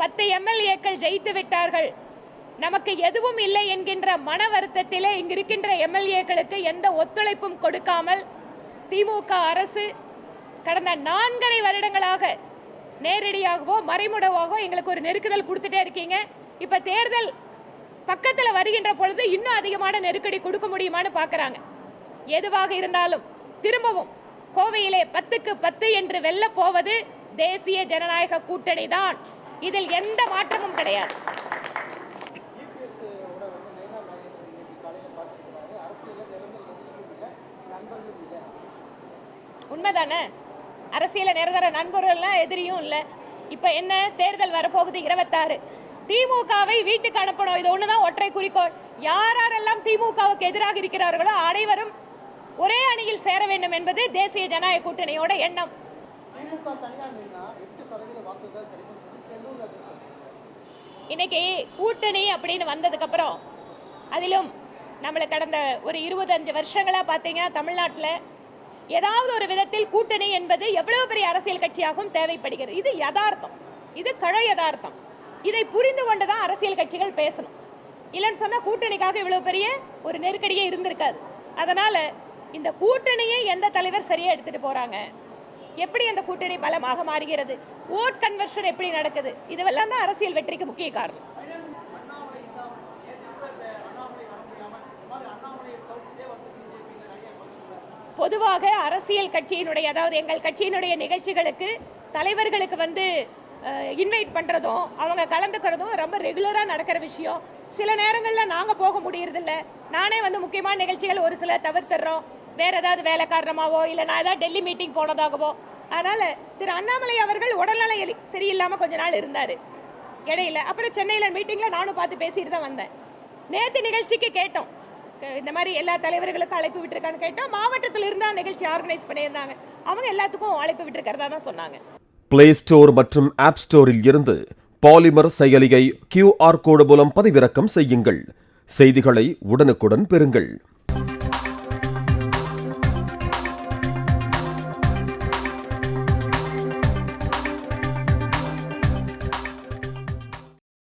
பத்து எம்எல்ஏக்கள் ஜெயித்து விட்டார்கள். நமக்கு எதுவும் இல்லை என்கின்ற மன வருத்தத்திலே இங்கிருக்கின்ற எம்எல்ஏக்களுக்கு எந்த ஒத்துழைப்பும் கொடுக்காமல் திமுக அரசு கடந்த நான்கரை வருடங்களாக நேரடியாகவோ மறைமுடவாகவோ எங்களுக்கு ஒரு நெருக்குதல் கொடுத்துட்டே இருக்கீங்க. இப்ப தேர்தல் பக்கத்தில் வருகின்ற பொழுது இன்னும் அதிகமான நெருக்கடி கொடுக்க முடியுமான்னு பார்க்குறாங்க எதுவாக இருந்தாலும் திரும்பவும் கோவையிலே பத்துக்கு பத்து என்று வெல்ல போவது தேசிய ஜனநாயக கூட்டணி தான் இதில் எந்த மாற்றமும் கிடையாது. உண்மைதானே? அரசியல நிரந்தர நண்பர்கள்லாம் எதிரியும் இல்லை. இப்போ என்ன? தேர்தல் வரப்போகுது இருபத்தாறு. திமுகவை வீட்டுக்கு அனுப்பணும். இது ஒண்ணுதான் ஒற்றை குறிக்கோள். யார் யாரெல்லாம் திமுகவுக்கு எதிராக இருக்கிறார்களோ அனைவரும் ஒரே அணியில் சேர வேண்டும் என்பது தேசிய ஜனநாயக கூட்டணியோட எண்ணம். திமுக தனியாக நின்னா எட்டு சதவீத வாக்குகள் சொல்லி செல்லூர் இன்னைக்கு கூட்டணி அப்படின்னு வந்ததுக்கு அப்புறம் அதிலும் நம்மளை கடந்த ஒரு இருபத்தஞ்சு வருஷங்களா பார்த்தீங்கன்னா தமிழ்நாட்டில் ஏதாவது ஒரு விதத்தில் கூட்டணி என்பது எவ்வளவு பெரிய அரசியல் கட்சியாகவும் தேவைப்படுகிறது. இது யதார்த்தம். இது கழ யதார்த்தம். இதை புரிந்து கொண்டு தான் அரசியல் கட்சிகள் பேசணும். இல்லைன்னு சொன்னா கூட்டணிக்காக இவ்வளவு பெரிய ஒரு நெருக்கடியே இருந்திருக்காது. அதனால இந்த கூட்டணியை எந்த தலைவர் சரியா எடுத்துட்டு போறாங்க? எப்படி அந்த கூட்டணி பலமாக மாறுகிறது? ஓட் கன்வர்ஷன் எப்படி நடக்குது? இதுவெல்லாம் தான் அரசியல் வெற்றிக்கு முக்கிய காரணம். பொதுவாக அரசியல் கட்சியினுடைய அதாவது எங்கள் கட்சியினுடைய நிகழ்ச்சிகளுக்கு தலைவர்களுக்கு வந்து இன்வைட் பண்ணுறதும் அவங்க கலந்துக்கிறதும் ரொம்ப ரெகுலராக நடக்கிற விஷயம். சில நேரங்களில் நாங்கள் போக முடியறதில்ல. நானே வந்து முக்கியமான நிகழ்ச்சிகள் ஒரு சில தவிர்த்துறோம் வேற ஏதாவது வேலை காரணமாவோ இல்லை நான் ஏதாவது டெல்லி மீட்டிங் போனதாகவோ. அதனால் திரு அண்ணாமலை அவர்கள் உடல்நல சரியில்லாமல் கொஞ்ச நாள் இருந்தார். இடையில. அப்புறம் சென்னையில் மீட்டிங்கில் நானும் பார்த்து பேசிட்டு தான் வந்தேன். நேற்று நிகழ்ச்சிக்கு கேட்டோம். இந்த மாதிரி எல்லா தலைவர்களுக்கும் அழைப்பு விட்டுருக்கான்னு கேட்டோம். மாவட்டத்தில் இருந்தால் நிகழ்ச்சி ஆர்கனைஸ் பண்ணியிருந்தாங்க. அவங்க எல்லாத்துக்கும் அழைப்பு விட்டுருக்கிறதா தான் சொன்னாங்க. பிளே ஸ்டோர் மற்றும் ஆப் ஸ்டோரில் இருந்து பாலிமர் செயலியை கியூஆர் கோடு மூலம் பதிவிறக்கம் செய்யுங்கள். செய்திகளை உடனுக்குடன் பெறுங்கள்.